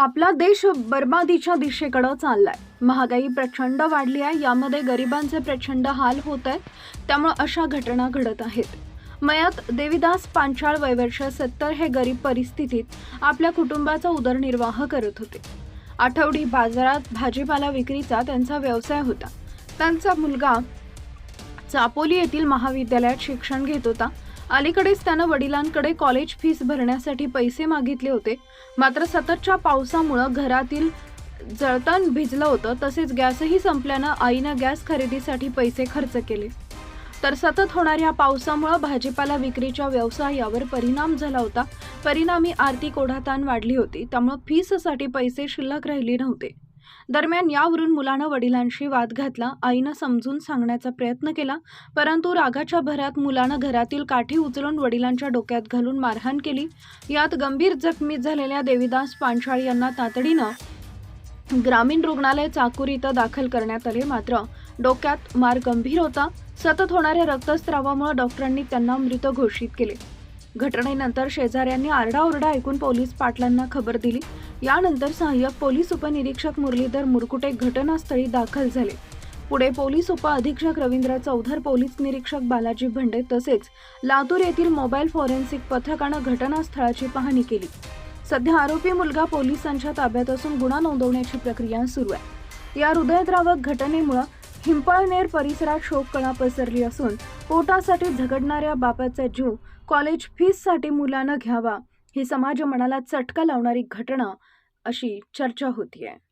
आपला देश बर्बादीच्या दिशेकडं चाललाय. महागाई प्रचंड वाढली आहे. यामध्ये गरिबांचे प्रचंड हाल होत आहेत. त्यामुळे अशा घटना घडत आहेत. मयात देविदास पांचाळ वयवर्ष सत्तर हे गरीब परिस्थितीत आपल्या कुटुंबाचा उदरनिर्वाह करत होते. आठवडी बाजारात भाजीपाला विक्रीचा त्यांचा व्यवसाय होता. त्यांचा मुलगा चापोली येथील महाविद्यालयात शिक्षण घेत होता. अलीकडेच त्यानं वडिलांकडे कॉलेज फीस भरण्यासाठी पैसे मागितले होते. मात्र सततच्या पावसामुळं घरातील जळतण भिजलं होतं. तसेच गॅसही संपल्यानं आईनं गॅस खरेदीसाठी पैसे खर्च केले. तर सतत होणाऱ्या पावसामुळं भाजीपाला विक्रीच्या व्यवसायावर परिणाम झाला होता. परिणामी आर्थिक ओढाताण वाढली होती. त्यामुळं फीससाठी पैसे शिल्लक राहिले नव्हते. दरम्यान यावरून मुलानं वडिलांशी वाद घातला आईनं समजून सांगण्याचा प्रयत्न केला परंतु रागाच्या भरात मुलानं घरातील काठी उचलून वडिलांच्या डोक्यात घालून मारहाण केली. यात गंभीर जखमी झालेल्या देवीदास पांचाळ यांना तातडीनं ग्रामीण रुग्णालय चाकूर इथं दाखल करण्यात आले. मात्र डोक्यात मार गंभीर होता. सतत होणाऱ्या रक्तस्रावामुळे डॉक्टरांनी त्यांना मृत घोषित केले. घटनेनंतर शेजाऱ्यांनी आरडाओरडा ऐकून पोलीस पाटलांना खबर दिली. यानंतर सहाय्यक पोलीस उपनिरीक्षक मुरलीधर मुरकुटे घटनास्थळी दाखल झाले. पुढे पोलीस उप अधीक्षक रवींद्र चौधर पोलीस निरीक्षक बालाजी भंडे तसेच लातूर येथील मोबाईल फॉरेन्सिक पथकानं घटनास्थळाची पाहणी केली. सध्या आरोपी मुलगा पोलिसांच्या ताब्यात असून गुन्हा नोंदवण्याची प्रक्रिया सुरू आहे. या हृदयद्रावक घटनेमुळं हिंपळनेर परिसरात शोककळा पसरली असून पोटासाठी झगडणाऱ्या बापाचा जीव कॉलेज फीससाठी मुलानं घ्यावा ही समाज मनाला चटका लावणारी घटना अशी चर्चा होती आहे